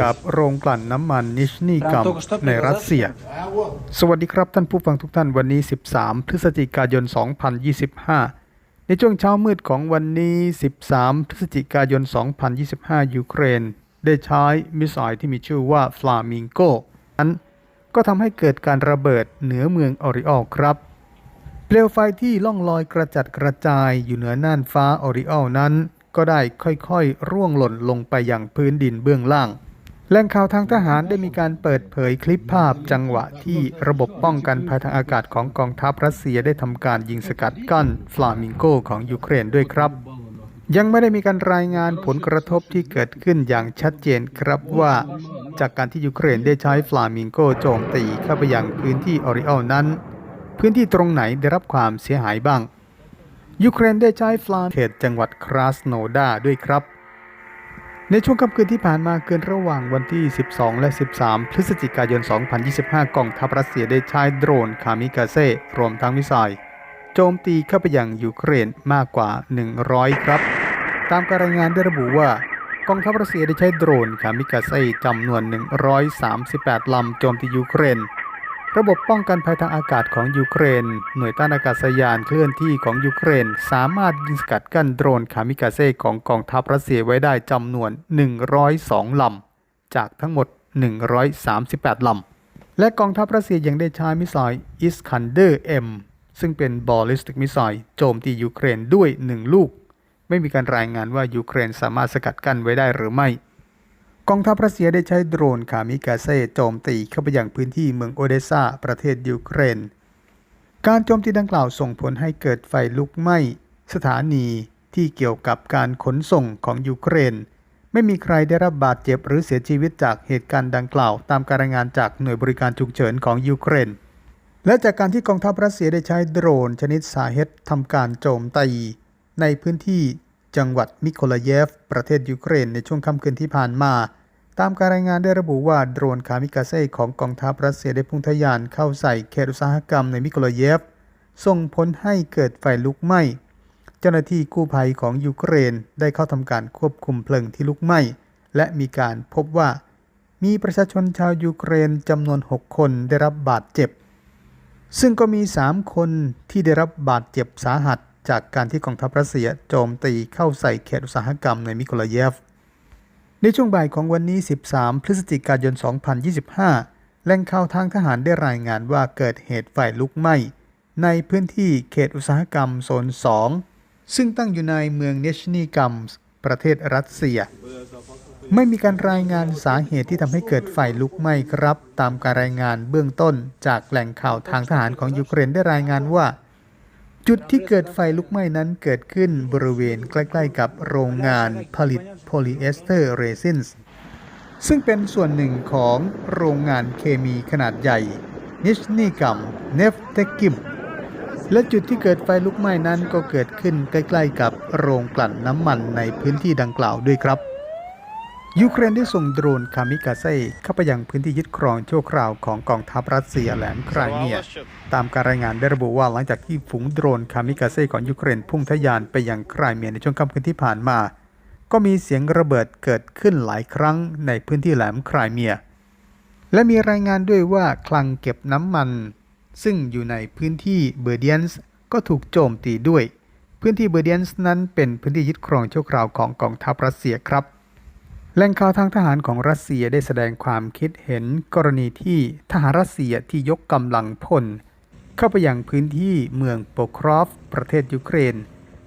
กับโรงกลั่นน้ำมันนิชนีกัมในรัสเซีย สวัสดีครับท่านผู้ฟังทุกท่านวันนี้ 13 พฤศจิกายน 2025 ในช่วงเช้ามืดของวันนี้ 13 พฤศจิกายน 2025 ยูเครน ได้ใช้มิสไซล์ที่มีชื่อว่าฟลามิงโกนั้นก็ทำให้เกิดการระเบิดเหนือเมืองออริออลครับเปลวไฟที่ล่องลอยกระจัดกระจายอยู่เหนือน่านฟ้าออริออลนั้น ก็ได้ค่อยๆ ร่วงหล่นลงไปยังพื้นดินเบื้องล่าง แหล่งข่าวทางทหารได้มีการเปิดเผยคลิปภาพจังหวะที่ระบบป้องกันภัยทางอากาศของกองทัพรัสเซียได้ทำการยิงสกัดกั้นฟลามิงโกของยูเครนด้วยครับ ยังไม่ได้มีการรายงานผลกระทบที่เกิดขึ้นอย่างชัดเจนครับว่า จากการที่ยูเครนได้ใช้ฟลามิงโกโจมตีเข้าไปยังพื้นที่ออริออลนั้น พื้นที่ตรงไหนได้รับความเสียหายบ้างยูเครนได้ใช้ฟลาเขตจังหวัดคราสโนดาด้วยครับ ในช่วงค่ำคืนที่ผ่านมาเกินระหว่างวันที่ 12 และ 13 พฤศจิกายน 2025 กองทัพรัสเซียได้ใช้โดรนคามิกาเซ่รวมทั้งมิสไซล์โจมตีเข้าไปยังยูเครนมากกว่า 100 ครับ ตามการรายงานได้ระบุว่ากองทัพรัสเซียได้ใช้โดรนคามิกาเซ่จำนวน 138 ลำโจมตียูเครน ระบบป้องกันภัยทางอากาศของยูเครน หน่วยต้านอากาศยานเคลื่อนที่ของยูเครน สามารถยิงสกัดกั้นโดรนคามิกาเซของกองทัพรัสเซียไว้ได้จำนวน 102 ลำ จากทั้งหมด 138 ลำ และกองทัพรัสเซียยังได้ใช้มิสไซล์อิสคันเดอร์เอ็มซึ่งเป็นบอลลิสติกมิสไซล์โจมตียูเครนด้วย 1 ลูก ไม่มีการรายงานว่ายูเครนสามารถสกัดกั้นไว้ได้หรือไม่ กองทัพรัสเซียได้ใช้โดรนคามิกาเซ่โจมตีเข้าไปยังพื้นที่เมืองโอเดซาประเทศยูเครน การโจมตีดังกล่าวส่งผลให้เกิดไฟลุกไหม้ สถานีที่เกี่ยวกับการขนส่งของยูเครน ไม่มีใครได้รับบาดเจ็บหรือเสียชีวิตจากเหตุการณ์ดังกล่าว ตามการรายงานจากหน่วยบริการฉุกเฉินของยูเครน และจากการที่กองทัพรัสเซียได้ใช้โดรนชนิดซาเฮตทำการโจมตีในพื้นที่จังหวัดมิโคลาเยฟ ประเทศยูเครนในช่วงค่ำคืนที่ผ่านมา ตามการรายงานได้ระบุว่าโดรนคามิกาเซ่ของกองทัพรัสเซียได้พุ่งทะยานเข้าใส่เขตอุตสาหกรรมในมิโคลเยฟ ส่งผลให้เกิดไฟลุกไหม้ เจ้าหน้าที่กู้ภัยของยูเครนได้เข้าทำการควบคุมเพลิงที่ลุกไหม้ และมีการพบว่า มีประชาชนชาวยูเครนจำนวน 6 คนได้รับบาดเจ็บ ซึ่งก็มี 3 คนที่ได้รับบาดเจ็บสาหัส จากการที่กองทัพรัสเซียโจมตีเข้าใส่เขตอุตสาหกรรมในมิโคลเยฟ ในช่วงบ่ายของวันนี้ 13 พฤศจิกายน 2025 แหล่งข่าวทางทหารได้รายงานว่าเกิดเหตุไฟลุกไหม้ ในพื้นที่เขตอุตสาหกรรมโซน 2 ซึ่งตั้งอยู่ในเมืองเนชนีกัมส์ประเทศรัสเซีย ไม่มีการรายงานสาเหตุที่ทำให้เกิดไฟลุกไหม้ครับ ตามการรายงานเบื้องต้นจากแหล่งข่าวทางทหารของยูเครนได้รายงานว่า จุดที่เกิดไฟลุกไหม้นั้นเกิดขึ้นบริเวณใกล้ ๆ กับโรงงานผลิตโพลีเอสเตอร์เรซินส์ซึ่งเป็นส่วนหนึ่งของโรงงานเคมีขนาดใหญ่ นิชนีกัมเนฟเทกิม และจุดที่เกิดไฟลุกไหม้นั้นก็เกิดขึ้นใกล้ ๆ กับโรงกลั่นน้ำมันในพื้นที่ดังกล่าวด้วยครับ ยูเครนได้ส่งโดรนคามิกาเซ่เข้าไปยังพื้นที่ยึดครองชั่วคราวของกองทัพรัสเซียแหลมไครเมีย ตามการรายงานได้ระบุว่าหลังจากที่ฝูงโดรนคามิกาเซ่ของยูเครนพุ่งทะยานไปยังไครเมียในช่วงค่ำคืนที่ผ่านมา ก็มีเสียงระเบิดเกิดขึ้นหลายครั้งในพื้นที่แหลมไครเมีย และมีรายงานด้วยว่าคลังเก็บน้ำมัน ซึ่งอยู่ในพื้นที่เบอร์เดียนส์ก็ถูกโจมตีด้วย พื้นที่เบอร์เดียนส์นั้นเป็นพื้นที่ยึดครองชั่วคราวของกองทัพรัสเซียครับ แหล่งข่าวทางทหารของรัสเซียได้แสดงความคิดเห็นกรณีที่ทหารรัสเซียที่ยกกำลังพล เข้าไปยังพื้นที่เมืองโปครอฟ ประเทศยูเครน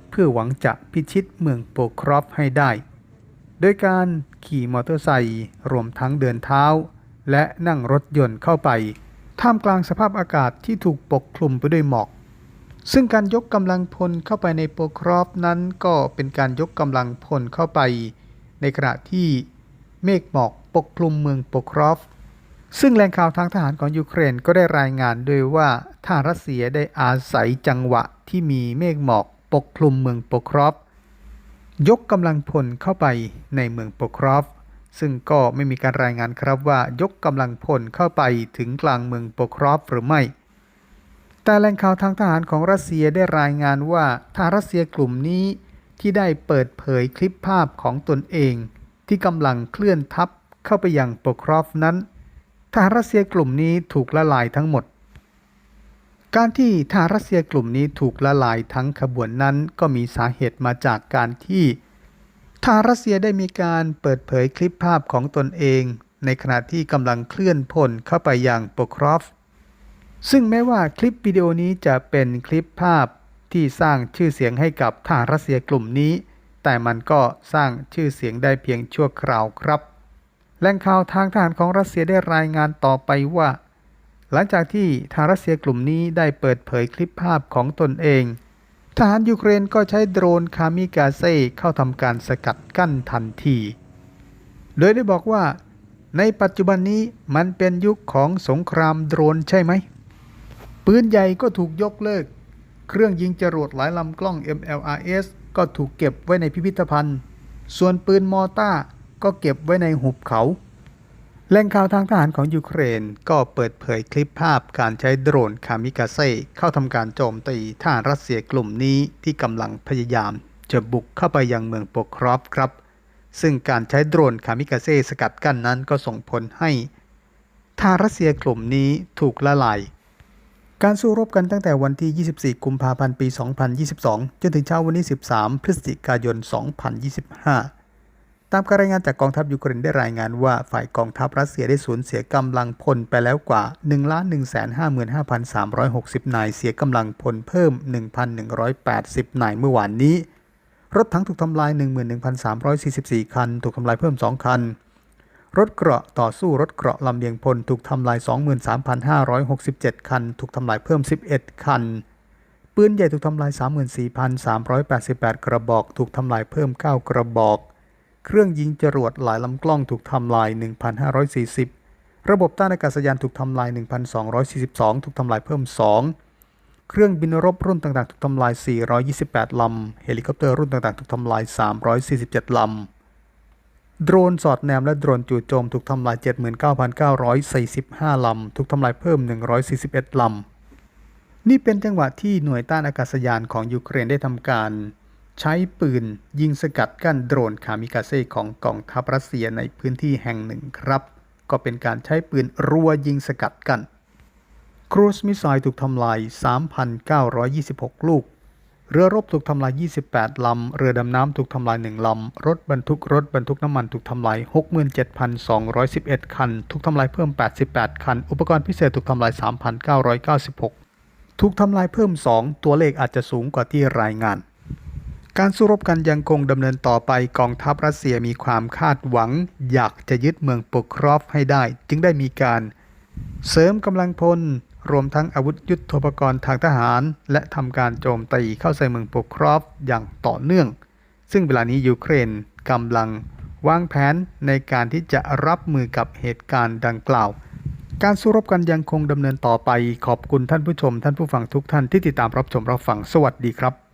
เพื่อหวังจะพิชิตเมืองโปครอฟให้ได้ โดยการขี่มอเตอร์ไซค์รวมทั้งเดินเท้า และนั่งรถยนต์เข้าไป ท่ามกลางสภาพอากาศที่ถูกปกคลุมไปด้วยหมอก ซึ่งการยกกำลังพลเข้าไปในโปครอฟนั้นก็เป็นการยกกำลังพลเข้าไป ในขณะที่เมฆหมอกปกคลุมเมืองโปครอฟ ซึ่งแหล่งข่าวทางทหารของยูเครนก็ได้รายงานด้วยว่าทหารรัสเซียได้อาศัยจังหวะที่มีเมฆหมอกปกคลุมเมืองโปครอฟ ยกกำลังพลเข้าไปในเมืองโปครอฟ ซึ่งก็ไม่มีการรายงานครับว่ายกกำลังพลเข้าไปถึงกลางเมืองโปครอฟหรือไม่แต่แหล่งข่าวทางทหารของรัสเซียได้รายงานว่าทหารรัสเซียกลุ่มนี้ ที่ได้เปิดเผยคลิปภาพของตนเอง ที่กำลังเคลื่อนทัพเข้าไปยังโปครอฟนั้น ทหารรัสเซียกลุ่มนี้ถูกละลายทั้งหมด การที่ทหารรัสเซียกลุ่มนี้ถูกละลายทั้งขบวนนั้นก็มีสาเหตุมาจากการที่ทหารรัสเซียได้มีการเปิดเผยคลิปภาพของตนเอง ในขณะที่กำลังเคลื่อนพลเข้าไปยังโปครอฟซึ่งแม้ว่าคลิปวิดีโอนี้จะเป็นคลิปภาพ ที่สร้างชื่อเสียงให้กับทหารรัสเซียกลุ่มนี้ แต่มันก็สร้างชื่อเสียงได้เพียงชั่วคราวครับแหล่งข่าวทางทหารของรัสเซียได้รายงานต่อไปว่า หลังจากที่ทหารรัสเซียกลุ่มนี้ได้เปิดเผยคลิปภาพของตนเอง ทหารยูเครนก็ใช้โดรนคามิกาเซ่เข้าทำการสกัดกั้นทันที โดยได้บอกว่า ในปัจจุบันนี้มันเป็นยุคของสงครามโดรนใช่ไหม ปืนใหญ่ก็ถูกยกเลิก เครื่องยิงจรวดหลายลำกล้อง MLRS ก็ถูกเก็บไว้ในพิพิธภัณฑ์ ส่วนปืนมอต้าก็เก็บไว้ในหุบเขาแหล่งข่าวทางทหารของยูเครนก็เปิดเผยคลิปภาพการใช้โดรนคามิกาเซ่เข้าทำการโจมตีทหารรัสเซียกลุ่มนี้ที่กำลังพยายามจะบุกเข้าไปยังเมืองโปครอฟครับ ซึ่งการใช้โดรนคามิกาเซ่สกัดกั้นนั้นก็ส่งผลให้ทหารรัสเซียกลุ่มนี้ถูกละลาย การสู้รบกันตั้งแต่วันที่ 24 กุมภาพันธ์ ปี 2022 จนถึงเช้าวันที่ 13 พฤศจิกายน 2025 ตามการรายงานจากกองทัพยูเครนได้รายงานว่าฝ่ายกองทัพรัสเซียได้สูญเสียกำลังพลไปแล้วกว่า 1,155,360 นาย เสียกำลังพลเพิ่ม 1,180 นายเมื่อวานนี้ รถถังถูกทำลาย 11,344 คัน ถูกทำลายเพิ่ม 2 คัน รถเกราะต่อสู้รถเกราะลำเลียงพลถูกทำลาย 23,567 คัน ถูกทำลายเพิ่ม 11 คัน ปืนใหญ่ถูกทำลาย 34,388 กระบอก ถูกทำลายเพิ่ม 9 กระบอก เครื่องยิงจรวดหลายลำกล้องถูกทำลาย 1,540 ระบบต้านอากาศยานถูกทำลาย 1,242 ถูกทำลายเพิ่ม 2 เครื่องบินรบรุ่นต่างๆ ถูกทำลาย 428 ลำ เฮลิคอปเตอร์รุ่นต่างๆ ถูกทำลาย 347 ลำ โดรนสอดแนมและโดรนจู่โจมถูกทำลาย 79,945 ลำ ถูกทำลายเพิ่ม 141 ลำ นี่เป็นจังหวะที่หน่วยต้านอากาศยานของยูเครนได้ทำการ ใช้ปืนยิงสกัดกั้นโดรนคามิกาเซ่ของกองทัพรัสเซียในพื้นที่แห่งหนึ่งครับ ก็เป็นการใช้ปืนรัวยิงสกัดกั้นครูซมิสไซล์ถูกทำลาย 3,926 ลูก เรือรบถูกทำลาย 28 ลำ เรือดำน้ำถูกทำลาย 1 ลำ รถบรรทุกรถบรรทุกน้ำมันถูกทำลาย 67,211 คัน ถูกทำลายเพิ่ม 88 คัน อุปกรณ์พิเศษถูกทำลาย 3,996 ถูกทำลายเพิ่ม 2 ตัวเลขอาจจะสูงกว่าที่รายงาน การสู้รบกันยังคงดำเนินต่อไป กองทัพรัสเซียมีความคาดหวัง อยากจะยึดเมืองโปครอฟให้ได้ จึงได้มีการ เสริมกำลังพล รวมทั้งอาวุธยุทโธปกรณ์ทางทหาร และทำการโจมตีเข้าใส่เมืองโปครอฟอย่างต่อเนื่อง ซึ่งเวลานี้ยูเครนกำลังวางแผนในการที่จะรับมือกับเหตุการณ์ดังกล่าว การสู้รบกันยังคงดำเนินต่อไปขอบคุณท่านผู้ชมท่านผู้ฟังทุกท่านที่ติดตามรับชมรับฟังสวัสดีครับ